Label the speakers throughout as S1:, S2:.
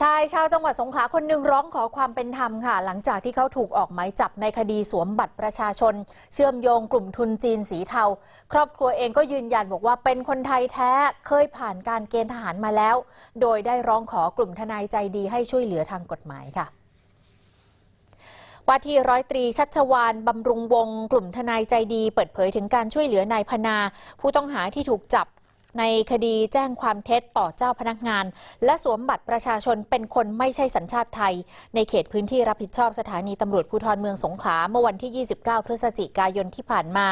S1: ชายชาวจังหวัดสงขลาคนหนึ่งร้องขอความเป็นธรรมค่ะ หลังจากที่เขาถูกออกหมายจับในคดีสวมบัตรประชาชน เชื่อมโยงกลุ่มทุนจีนสีเทา ครอบครัวเองก็ยืนยันบอกว่าเป็นคนไทยแท้เคยผ่านการเกณฑ์ทหารมาแล้ว โดยได้ร้องขอกลุ่มทนายใจดีให้ช่วยเหลือทางกฎหมายค่ะว่าที่ร้อยตรีชัชวานบำรุงวง กลุ่มทนายใจดี เปิดเผยถึงการช่วยเหลือนายพนา ผู้ต้องหาที่ถูกจับ ในคดีแจ้งความเท็จต่อเจ้าพนักงาน และสวมบัตรประชาชนเป็นคนไม่ใช่สัญชาติไทย ในเขตพื้นที่รับผิดชอบสถานีตำรวจภูธรเมืองสงขลาเมื่อวันที่ 29 พฤศจิกายนที่ผ่านมา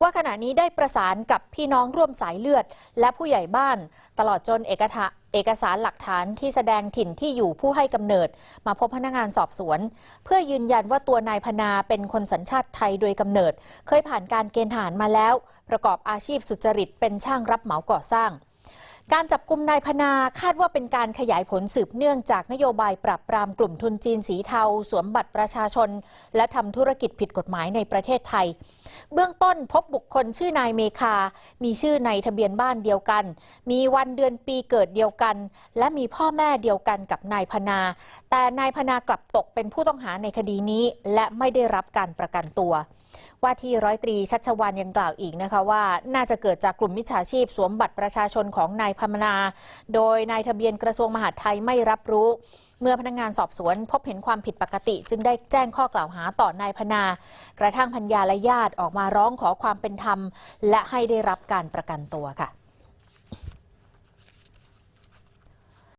S1: ว่าขณะนี้ได้ประสานกับพี่น้องร่วมสายเลือด และผู้ใหญ่บ้าน ตลอดจนเอกทะ เอกสารหลักฐานที่แสดงถิ่นที่อยู่ผู้ให้กำเนิด มาพบพนักงานสอบสวน เพื่อยืนยันว่าตัวนายพนาเป็นคนสัญชาติไทยโดยกำเนิด เคยผ่านการเกณฑ์ทหารมาแล้ว ประกอบอาชีพสุจริตเป็นช่างรับเหมาก่อสร้าง การจับกลุ่มนายพนาคาดว่าเป็นการขยายผลสืบเนื่องจากนโยบายปรับปรามกลุ่มทุนจีนสีเทา สวมบัตรประชาชน และทำธุรกิจผิดกฎหมายในประเทศไทย เบื้องต้นพบบุคคลชื่อนายเมคา มีชื่อในทะเบียนบ้านเดียวกัน มีวันเดือนปีเกิดเดียวกัน และมีพ่อแม่เดียวกันกับนายพนา แต่นายพนากลับตกเป็นผู้ต้องหาในคดีนี้ และไม่ได้รับการประกันตัวว่าที่ร้อยตรีชัชวานยังกล่าวอีกนะคะว่าน่าจะเกิดจากกลุ่มมิจฉาชีพสวมบัตรประชาชนของนายพมนา โดยนายทะเบียนกระทรวงมหาดไทยไม่รับรู้เมื่อพนักงานสอบสวนพบเห็นความผิดปกติ จึงได้แจ้งข้อกล่าวหาต่อนายพนา กระทั่งพัญญาและญาติออกมาร้องขอความเป็นธรรม และให้ได้รับการประกันตัวค่ะ